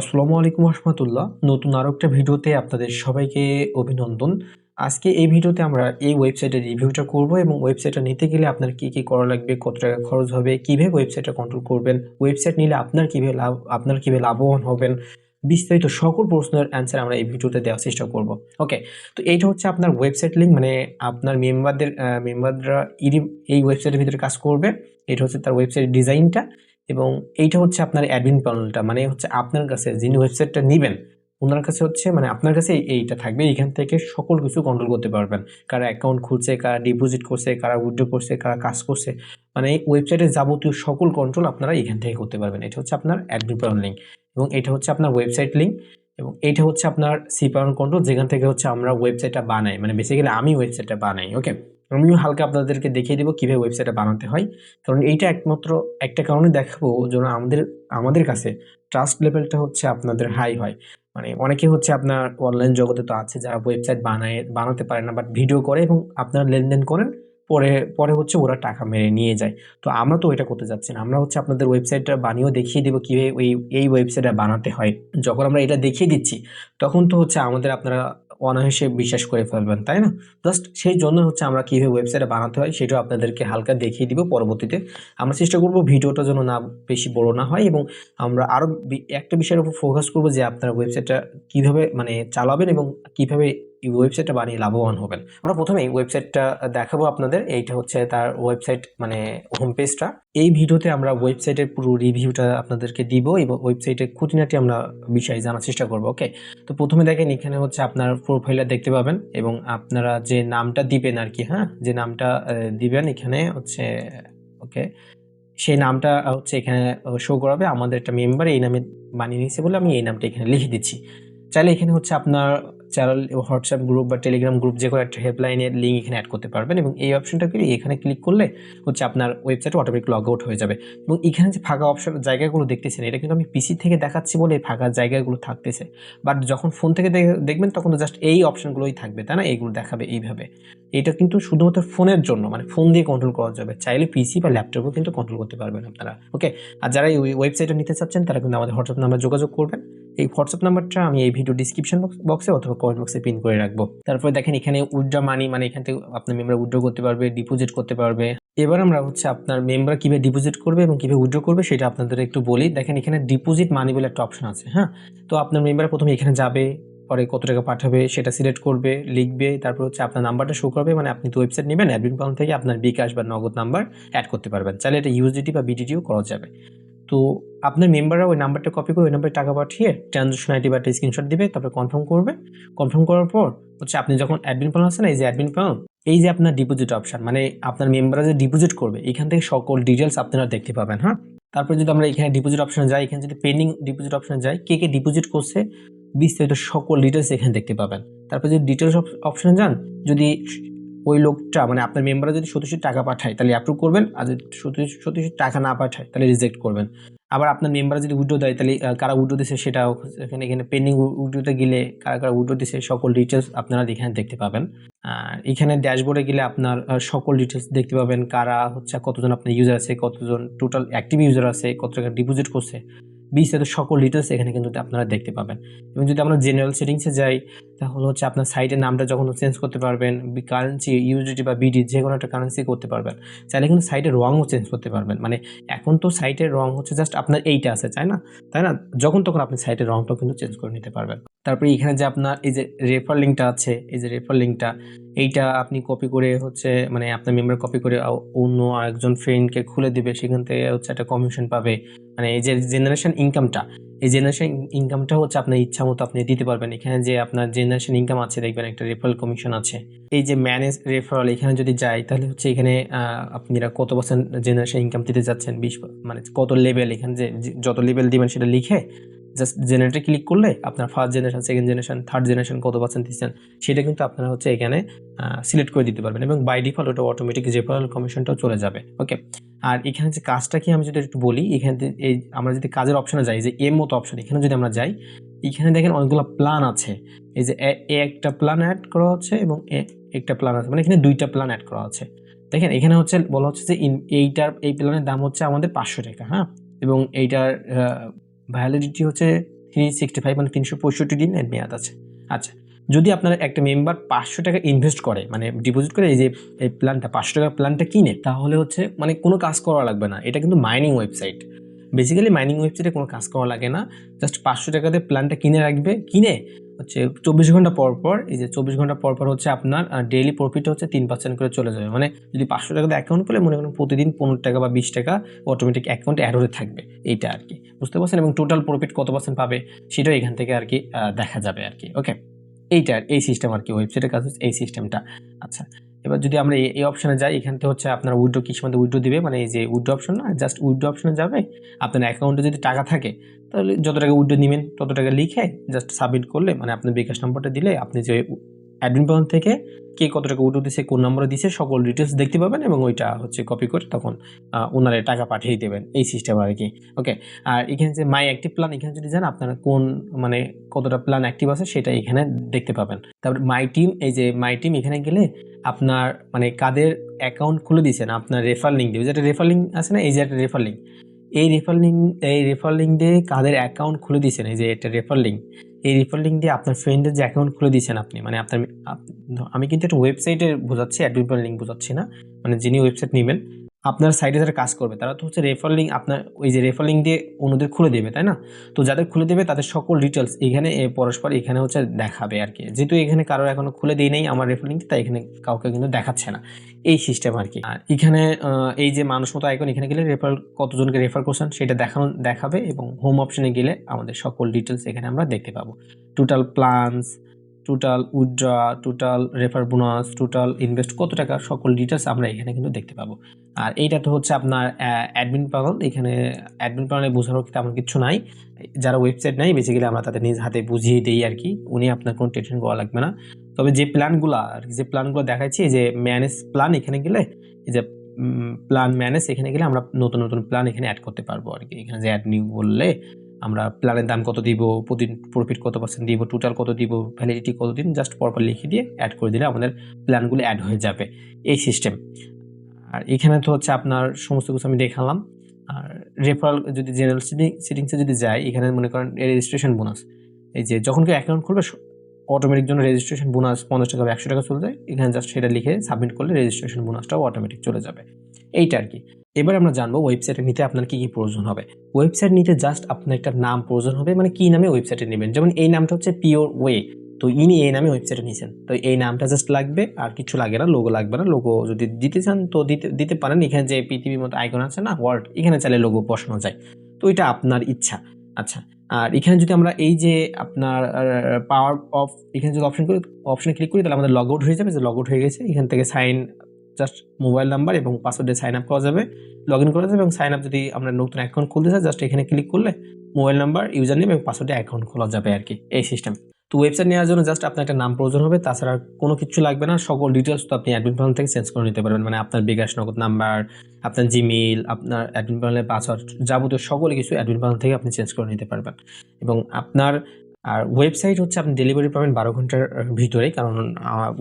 আসসালামু আলাইকুম রহমতুল্লাহ নতুন আরও একটা ভিডিওতে আপনাদের সবাইকে অভিনন্দন। আজকে এই ভিডিওতে আমরা এই ওয়েবসাইটের রিভিউটা করব এবং ওয়েবসাইটটা নিতে গেলে আপনার কি কি করা লাগবে, কত টাকা খরচ হবে, কীভাবে ওয়েবসাইটটা কন্ট্রোল করবেন, ওয়েবসাইট নিলে আপনার কীভাবে লাভ, আপনার কীভাবে লাভবান হবেন, বিস্তারিত সকল প্রশ্নের অ্যান্সার আমরা এই ভিডিওতে দেওয়ার চেষ্টা করব। ওকে তো এইটা হচ্ছে আপনার ওয়েবসাইট লিঙ্ক মানে আপনার মেম্বারদের মেম্বাররা এই ওয়েবসাইটের ভিতরে কাজ করবে। এটা হচ্ছে তার ওয়েবসাইট ডিজাইনটা এবং এইটা হচ্ছে আপনার অ্যাডমিন প্যানেলটা মানে হচ্ছে আপনার কাছে যিনি ওয়েবসাইটটা নেবেন ওনার কাছে হচ্ছে মানে আপনার কাছে এইটা থাকবে এখান থেকে সকল কিছু কন্ট্রোল করতে পারবেন। কারা অ্যাকাউন্ট খুলছে, কারা ডিপোজিট করছে, কারা উইথড্র করছে, কারা কাজ করছে মানে এই ওয়েবসাইটের যাবতীয় সকল কন্ট্রোল আপনারা এখান থেকে করতে পারবেন। এটা হচ্ছে আপনার অ্যাডমিন প্যানেল লিঙ্ক এবং এটা হচ্ছে আপনার ওয়েবসাইট লিঙ্ক এবং এটা হচ্ছে আপনার সি প্যানেল কন্ট্রোল যেখান থেকে হচ্ছে আমরা ওয়েবসাইটটা বানাই মানে বেসিক্যালি আমি ওয়েবসাইটটা বানাই ওকে আমিও হালকা আপনাদেরকে দেখিয়ে দেবো কীভাবে ওয়েবসাইটটা বানাতে হয়। কারণ এইটা একমাত্র একটা কারণে দেখাবো যেন আমাদের আমাদের কাছে ট্রাস্ট লেভেলটা হচ্ছে আপনাদের হাই হয়। মানে অনেকে হচ্ছে আপনার অনলাইন জগতে তো আছে, যারা ওয়েবসাইট বানায়, বানাতে পারে না বাট ভিডিও করে এবং আপনারা লেনদেন করেন, পরে পরে হচ্ছে ওরা টাকা মেরে নিয়ে যায়। তো আমরা তো ওইটা করতে যাচ্ছি না। আমরা হচ্ছে আপনাদের ওয়েবসাইটটা বানিয়েও দেখিয়ে দেবো কীভাবে ওই এই ওয়েবসাইটটা বানাতে হয়। যখন আমরা এটা দেখিয়ে দিচ্ছি, তখন তো হচ্ছে আমাদের আপনারা অনায়াসে বিশ্বাস করে ফেলবেন, তাই না? জাস্ট সেই জন্য হচ্ছে আমরা কীভাবে ওয়েবসাইটে বানাতে হয় সেটাও আপনাদেরকে হালকা দেখিয়ে দিব পরবর্তীতে। আমরা চেষ্টা করব ভিডিওটা যেন না বেশি বড় না হয় এবং আমরা আরও একটা বিষয়ের উপর ফোকাস করব যে আপনারা ওয়েবসাইটটা কীভাবে মানে চালাবেন এবং কীভাবে এই ওয়েবসাইটটা বানিয়ে লাভবান হবেন। আমরা প্রথমে এই ওয়েবসাইটটা দেখাবো আপনাদের। এইটা হচ্ছে তার ওয়েবসাইট মানে হোম পেজটা এই ভিডিওতে আমরা ওয়েবসাইটের পুরো রিভিউটা আপনাদেরকে দিব এবং ওয়েবসাইটের খুঁটিনাটি আমরা বিষয় জানার চেষ্টা করব ওকে তো প্রথমে দেখেন, এখানে হচ্ছে আপনার প্রোফাইলটা দেখতে পাবেন এবং আপনারা যে নামটা দিবেন আর কি হ্যাঁ? যে নামটা দিবেন এখানে হচ্ছে ওকে সেই নামটা হচ্ছে এখানে শো করাবে। আমাদের একটা মেম্বার এই নামে বানিয়ে নিয়েছে বলে আমি এই নামটা এখানে লিখে দিচ্ছি। চাইলে এখানে হচ্ছে আপনার চ্যানেল হোয়াটসঅ্যাপ গ্রুপ বা টেলিগ্রাম গ্রুপ যে কোনো একটা হেল্পলাইনের লিঙ্ক এখানে অ্যাড করতে পারবেন এবং এই অপশনটা করে এখানে ক্লিক করলে হচ্ছে আপনার ওয়েবসাইটে অটোমেটিক লগ আউট হয়ে যাবে। এবং এখানে যে ফাঁকা অপশন জায়গাগুলো দেখতেছেন, এটা কিন্তু আমি পিসি থেকে দেখাচ্ছি বলে ফাঁকা জায়গাগুলো থাকতেছে। বাট যখন ফোন থেকে দেখে- দেখবেন তখন তো জাস্ট এই অপশনগুলোই থাকবে, তাই না? এইগুলো দেখাবে এইভাবে। এটা কিন্তু শুধুমাত্র ফোনের জন্য মানে ফোন দিয়ে কন্ট্রোল করা যাবে। চাইলে পিসি বা ল্যাপটপও কিন্তু কন্ট্রোল করতে পারবেন আপনারা ওকে আর যারা এই ওয়েবসাইটটা নিতে চাচ্ছেন, তারা কিন্তু আমাদের হোয়াটসঅ্যাপ নাম্বার যোগাযোগ করবেন। এই হোয়াটসঅ্যাপ নাম্বারটা আমি এই ভিডিও ডিসক্রিপশন বক্সে অথবা কমেন্ট বক্সে পিন করে রাখব। তারপরে দেখেন এখানে উইথড্র মানি মানে এখান থেকে আপনার মেম্বার উইথড্র করতে পারবে ডিপোজিট করতে পারবে। এবার আমরা হচ্ছে আপনার মেম্বার কীভাবে ডিপোজিট করবে এবং কীভাবে উইথড্র করবে সেটা আপনাদের একটু বলি। দেখেন এখানে ডিপোজিট মানি বলে একটা অপশন আছে হ্যাঁ? তো আপনার মেম্বার প্রথমে এখানে যাবে, পরে কত টাকা পাঠাবে সেটা সিলেক্ট করবে, লিখবে, তারপর হচ্ছে আপনার নাম্বারটা শো করবে মানে আপনি তো ওয়েবসাইট নেবেন অ্যাডমিন প্যানেল থেকে আপনার বিকাশ বা নগদ নাম্বার অ্যাড করতে পারবেন। চাইলে এটা ইউজিটি বা বিডিটিও করা যাবে। তো আপনার মেম্বাররা ওই নাম্বারটা কপি করে ওই নাম্বারে টাকা পাঠিয়ে ট্রানজাকশন আইডি বা স্ক্রিনশট দিবে, তারপরে কনফার্ম করবে। কনফার্ম করার পর হচ্ছে আপনি যখন অ্যাডমিন প্যানেল আছে না এই যে অ্যাডমিন প্যানেল এই যে আপনার ডিপোজিট অপশন মানে আপনার মেম্বাররা যে ডিপোজিট করবে, এখান থেকে সকল ডিটেলস আপনারা দেখতে পাবেন হ্যাঁ? তারপরে যদি আমরা এখানে ডিপোজিট অপশনে যাই, এখানে যদি পেন্ডিং ডিপোজিট অপশনে যাই, কে কে ডিপোজিট করছে, বিস্তারিত সকল ডিটেলস এখানে দেখতে পাবেন। তারপর যদি ডিটেলস অপশনে যান, যদি ওই লোকটা মানে আপনার মেম্বাররা যদি সত্যি টাকা পাঠায়, তাহলে অ্যাপ্রুভ করবেন। আর যদি সত্যি টাকা না পাঠায়, তাহলে রিজেক্ট করবেন। আবার আপনার মেম্বাররা যদি উইড্রো দেয়, তাহলে কারা উইড্রো দিছে সেটাও এখানে এখানে পেন্ডিং উইড্রোতে গেলে কারা কারা উইড্রো দিছে সকল ডিটেলস আপনারা এখানে দেখতে পাবেন। আর এখানে ড্যাশবোর্ডে গেলে আপনার সকল ডিটেলস দেখতে পাবেন। কারা হচ্ছে, কতজন আপনার ইউজার আছে, কতজন টোটাল অ্যাক্টিভ ইউজার আছে, কত টাকা ডিপোজিট করছে। বিস্তারিত সকল ডিটেলস এখানে কিন্তু আপনারা দেখতে পাবেন। এবং যদি আমরা জেনারেল সেটিংসে যাই, তাহলে হচ্ছে আপনার সাইটের নামটা যখন চেঞ্জ করতে পারবেন কারেন্সি ইউজিটি বা বিডি যে কোনো একটা কারেন্সি করতে পারবেন চাইলে কিন্তু সাইটের রঙও চেঞ্জ করতে পারবেন। মানে এখন তো সাইটের রং হচ্ছে জাস্ট আপনার এইটা আছে, তাই না? তাই না? যখন তখন আপনি সাইটের রংটাও কিন্তু চেঞ্জ করে নিতে পারবেন। তারপরে এখানে যে আপনার এই যে রেফার লিঙ্কটা আছে, এই যে রেফার লিঙ্কটা এইটা আপনি কপি করে হচ্ছে মানে আপনার মেম্বার কপি করে অন্য আরেকজন ফ্রেন্ডকে খুলে দিবে, সেখান থেকে হচ্ছে একটা কমিশন পাবে। মানে এই যে জেনারেশন ইনকামটা এই জেনারেশন ইনকামটা হচ্ছে আপনার ইচ্ছা মতো আপনি দিতে পারবেন। এখানে যে আপনার জেনারেশন ইনকাম আছে, দেখবেন একটা রেফারেল কমিশন আছে। এই যে ম্যানেজ রেফারেল এখানে যদি যাই তাহলে হচ্ছে এখানে আপনারা কত পার্সেন্ট জেনারেশন ইনকাম দিতে যাচ্ছেন? বিশ মানে কত লেভেল এখানে যে যত লেভেল দিবেন সেটা লিখে জাস্ট জেনারেটে ক্লিক করলে আপনার first generation second generation third generation কত পার্সেন্ট দিচ্ছেন, সেটা কিন্তু আপনারা হচ্ছে এখানে সিলেক্ট করে দিতে পারবেন এবং বাই ডিফল্ট ওটা অটোমেটিক রেফারেল কমিশনটাও চলে যাবে ওকে আর এখানে যে কাজটা কি আমি যদি একটু বলি, এখানে এই আমরা যদি কাজের অপশনে যাই, যে এম মতো অপশন এখানে যদি আমরা যাই, এখানে দেখেন অনেকগুলো প্ল্যান আছে, এই যে এ একটা প্ল্যান অ্যাড করা হচ্ছে এবং এ একটা প্ল্যান আছে মানে এখানে দুইটা প্ল্যান অ্যাড করা আছে দেখেন এখানে হচ্ছে, বলা হচ্ছে যে এইটার, এই প্ল্যানের দাম হচ্ছে আমাদের পাঁচশো টাকা হ্যাঁ? এবং এইটার ভ্যালিডিটি হচ্ছে থ্রি সিক্সটি ফাইভ মানে তিনশো পঁয়ষট্টি দিন এর মেয়াদ আছে। আচ্ছা যদি আপনার একটা মেম্বার পাঁচশো টাকা ইনভেস্ট করে মানে ডিপোজিট করে এই যে, এই প্ল্যানটা পাঁচশো টাকার প্ল্যানটা কিনে, তাহলে হচ্ছে মানে কোনো কাজ করা লাগবে না। এটা কিন্তু মাইনিং ওয়েবসাইট বেসিক্যালি মাইনিং ওয়েবসাইটে কোনো কাজ করা লাগে না। জাস্ট পাঁচশো টাকাতে প্ল্যানটা কিনে রাখবে, কিনে হচ্ছে চব্বিশ ঘণ্টা পর পর, এই যে চব্বিশ ঘণ্টা পর পর হচ্ছে আপনার ডেইলি প্রফিট হচ্ছে তিন পার্সেন্ট করে চলে যাবে। মানে যদি পাঁচশো টাকাতে অ্যাকাউন্ট করলে মনে করেন প্রতিদিন পনেরো টাকা বা বিশ টাকা অটোমেটিক অ্যাকাউন্টে অ্যাড হতে থাকবে। এইটা আর কি। বুঝতে পারছেন? এবং টোটাল প্রফিট কত পার্সেন্ট পাবে, সেটাও এখান থেকে আর কি দেখা যাবে আর কি ওকে এইটার এই সিস্টেম আর কি ওয়েবসাইটের কাজ হচ্ছে এই সিস্টেমটা আচ্ছা এবার যদি আমরা এই- অপশনে যাই, এখান থেকে হচ্ছে আপনার উইড্রো কিছু মধ্যে উইড্রো দিবে মানে এই যে উইড্রো অপশন না জাস্ট উইড্রো অপশনে যাবে, আপনার অ্যাকাউন্টে যদি টাকা থাকে, তাহলে যত টাকা উইড্রো নেবেন, তত টাকা লিখে জাস্ট সাবমিট করলে মানে আপনার বিকাশ নম্বরটা দিলে, আপনি যে অ্যাডমিন পয়েন্ট থেকে কে কত টাকা উইড্রো দিছে, কোন নম্বরে দিছে, সকল ডিটেলস দেখতে পাবেন এবং ওইটা হচ্ছে কপি করে তখন ওনারে টাকা পাঠিয়ে দেবেন এই সিস্টেম আর কি। ওকে আর এখানে যে মাই অ্যাক্টিভ প্ল্যান এখানে যদি যান, আপনারা কোন মানে কতটা প্ল্যান অ্যাক্টিভ আছে সেটা এখানে দেখতে পাবেন। তারপরে মাই টিম এই যে মাই টিম এখানে গেলে আপনার মানে কাদের অ্যাকাউন্ট খুলে দিয়েছেন, আপনার রেফার লিঙ্ক দেবে যেটা রেফার লিঙ্ক আছে না? এই যে একটা রেফার লিঙ্ক এই রেফার লিঙ্ক এই রেফার লিঙ্ক দিয়ে কাদের অ্যাকাউন্ট খুলে দিয়েছেন? এই যে এটা রেফার লিঙ্ক এই রেফার লিঙ্ক দিয়ে আপনার ফ্রেন্ডের যে অ্যাকাউন্ট খুলে দিয়েছেন আপনি মানে আপনার আমি কিন্তু একটা ওয়েবসাইটে বোঝাচ্ছি অ্যাডমিট লিঙ্ক বোঝাচ্ছি না মানে যিনি ওয়েবসাইট নেবেন আপনার সাইডে যারা কাজ করবে, তারা তো হচ্ছে রেফার লিঙ্ক আপনার, ওই যে রেফার লিঙ্ক দিয়ে অন্যদের খুলে দেবে, তাই না? তো যাদের খুলে দেবে, তাদের সকল ডিটেলস এখানে পরস্পর এখানে হচ্ছে দেখাবে আর কি। যেহেতু এখানে কারোর এখনও খুলে দিই নেই আমার রেফার লিঙ্ক তাই এখানে কাউকে কিন্তু দেখাচ্ছে না। এই সিস্টেম আর কি। আর এখানে এই যে মানুষ মতো আইকন এখানে গেলে রেফার কতজনকে রেফার করছেন, সেটা দেখানো, দেখাবে এবং হোম অপশনে গেলে আমাদের সকল ডিটেলস এখানে আমরা দেখতে পাবো। Total plans total withdraw total refer bonus total invest কত টাকা? সকল ডিটেলস আমরা এখানে কিন্তু দেখতে পাবো। আর এইটা তো হচ্ছে আপনার অ্যাডমিন প্যানেল এখানে অ্যাডমিন প্যানেলে বোঝানোর তেমন কিছু নাই। যারা ওয়েবসাইট নাই বেসিক্যালি আমরা তাদের নিজ হাতে বুঝিয়ে দিই আর কি। উনি আপনার কোনো টেনশন করা লাগবে না। তবে যে প্ল্যানগুলো আর যে প্ল্যানগুলো দেখাচ্ছি যে ম্যানেজ প্ল্যান এখানে গেলে, এই যে প্ল্যান ম্যানেজ এখানে গেলে আমরা নতুন নতুন প্ল্যান এখানে অ্যাড করতে পারব আর কি। এখানে যে অ্যাড নিউ বললে আমরা প্ল্যানের দাম কত দিব, প্রতিদিন প্রফিট কত পার্সেন্ট দিব টোটাল কত দিব ভ্যালিডিটি কত দিন জাস্ট পরপর লিখে দিয়ে অ্যাড করে দিলে আমাদের প্ল্যানগুলো অ্যাড হয়ে যাবে এই সিস্টেম আর এখানে তো হচ্ছে আপনার সমস্ত কিছু আমি দেখালাম। আর রেফারাল যদি জেনারেল সিটিংসে যদি যাই এখানে মনে করেন রেজিস্ট্রেশন বোনাস এই যে যখন কেউ অ্যাকাউন্ট খুলবে অটোমেটিক জন্য রেজিস্ট্রেশন বোনাস পঞ্চাশ টাকা একশো টাকা চলে যায়। এখানে জাস্ট সেটা লিখে সাবমিট করলে রেজিস্ট্রেশন বোনাসটাও অটোমেটিক চলে যাবে। এইটা আর কি। এবার আমরা জানব ওয়েবসাইটে নিতে আপনার কি কি প্রয়োজন হবে। ওয়েবসাইট নিতে জাস্ট আপনার একটা নাম প্রয়োজন হবে মানে কি নামে ওয়েবসাইটে নেবেন? যেমন এই নামটা হচ্ছে পিওর ওয়ে তো ইনি এই নামে ওয়েবসাইটে নিয়েছেন তো এই নামটা জাস্ট লাগবে, আর কিছু লাগে না লোগো লাগবে না। লোগো যদি দিতে চান, তো দিতে দিতে পারেন। এখানে যে পৃথিবীর মতো আইকন আছে না ওয়ার্ড এখানে চাইলে লোগো বসানো যায়। তো এটা আপনার ইচ্ছা। আচ্ছা আর এখানে যদি আমরা এই যে আপনার পাওয়ার অফ এখানে যদি অপশন করি অপশনে ক্লিক করি, তাহলে আমাদের লগ আউট হয়ে যাবে। যে লগ আউট হয়ে গেছে, এখান থেকে সাইন জাস্ট মোবাইল নাম্বার এবং পাসওয়ার্ডে সাইন আপ করা যাবে লগ ইন করা যাবে এবং সাইন আপ যদি আমরা নতুন অ্যাকাউন্ট খুলতে চাই জাস্ট এখানে ক্লিক করলে মোবাইল নাম্বার ইউজার নেম এবং পাসওয়ার্ডে অ্যাকাউন্ট খোলা যাবে আর কি, এই সিস্টেম তো ওয়েবসাইট নেওয়ার জন্য জাস্ট আপনার একটা নাম প্রয়োজন হবে, তাছাড়া কোনো কিছু লাগবে না। সকল ডিটেলস তো আপনি অ্যাডমিন প্যানেল থেকে চেঞ্জ করে নিতে পারবেন। মানে আপনার বিকাশ নগদ নাম্বার আপনার জিমেইল আপনার অ্যাডমিন প্যানেলের পাসওয়ার্ড যাবতীয় সকল কিছু অ্যাডমিন প্যানেল থেকে আপনি চেঞ্জ করে নিতে পারবেন। এবং আপনার, আর ওয়েবসাইট হচ্ছে আপনি ডেলিভারি পাবেন বারো ঘণ্টার ভিতরেই। কারণ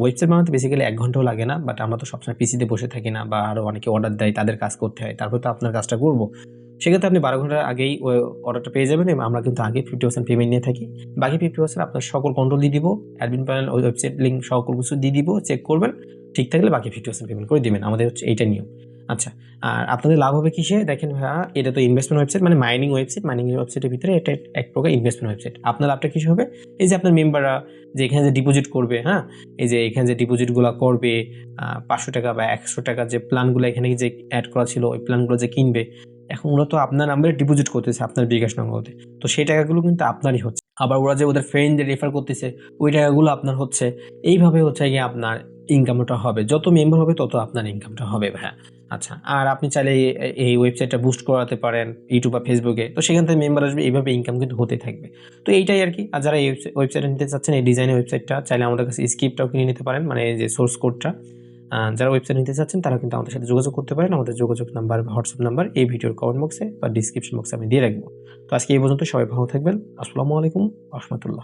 ওয়েবসাইট বানাতে বেসিক্যালি এক ঘন্টাও লাগে না। বাট আমরা তো সবসময় পিসিতে বসে থাকি না বা আরও অনেকে অর্ডার দেয়, তাদের কাজ করতে হয়। তারপর তো আপনার কাজটা করব। সেক্ষেত্রে আপনি বারো ঘণ্টার আগেই অর্ডারটা পেয়ে যাবেন এবং আমরা কিন্তু আগে ফিফটি পার্সেন্ট পেমেন্ট নিয়ে থাকি। বাকি ফিফটি পার্সেন্ট আপনার সকল কন্ট্রোল দিয়ে দিব অ্যাডমিন প্যানেল ওয়েবসাইট লিঙ্ক সকল কিছু দিয়ে দিব চেক করবেন, ঠিক থাকলে বাকি ফিফটি পার্সেন্ট পেমেন্ট করে দেবেন। আমাদের হচ্ছে এইটা নিয়ম। আচ্ছা আর আপনাদের লাভ হবে কিসে? দেখেন ভাইয়া, এটা তো ইনভেস্টমেন্ট ওয়েবসাইট মানে মাইনিং ওয়েবসাইট মাইনিং ওয়েবসাইটের ভিতরে এটা এক প্রকার ইনভেস্টমেন্ট ওয়েবসাইট আপনার লাভটা কিসে হবে? এই যে আপনার মেম্বাররা যে এখানে যে ডিপোজিট করবে হ্যাঁ? এই যে এখানে যে ডিপোজিটগুলো করবে পাঁচশো টাকা বা একশো টাকা যে প্ল্যানগুলো এখানে যে অ্যাড করা ছিল, ওই প্ল্যানগুলো যে কিনবে এখন ওরা তো আপনার নাম্বারে ডিপোজিট করতেছে আপনার বিকাশ নম্বরতে তো সেই টাকাগুলো কিন্তু আপনারই হচ্ছে। আবার ওরা যে ওদের ফ্রেন্ডদের রেফার করতেছে, ওই টাকাগুলো আপনার হচ্ছে, এইভাবে হচ্ছে গিয়ে আপনার ইনকামটা হবে। যত মেম্বার হবে তত আপনার ইনকামটা হবে, ভাইয়া। আচ্ছা আর আপনি চাইলে এই- ওয়েবসাইটটা বুস্ট করাতে পারেন ইউটিউব বা ফেসবুকে তো সেখান থেকে মেম্বার আসবে, এইভাবে ইনকাম কিন্তু হতে থাকবে। তো এইটাই আর কি। আর যারা এই ওয়েবসাইটে নিতে চাচ্ছেন, এই ডিজাইনের ওয়েবসাইটটা চাইলে আমাদের কাছে স্ক্রিপ্টটাও কিনে নিতে পারেন মানে যে সোর্স কোডটা যারা ওয়েবসাইট নিতে চাচ্ছেন, তারা কিন্তু আমাদের সাথে যোগাযোগ করতে পারেন। আমাদের যোগাযোগ নাম্বার হোয়াটসঅ্যাপ নাম্বার এই ভিডিওর কমেন্ট বক্সে বা ডিসক্রিপশন বক্সে আমি দিয়ে রাখব। তো আজকে এই পর্যন্ত সবাই ভালো থাকবেন। আসসালামু আলাইকুম, রহমতুল্লাহ।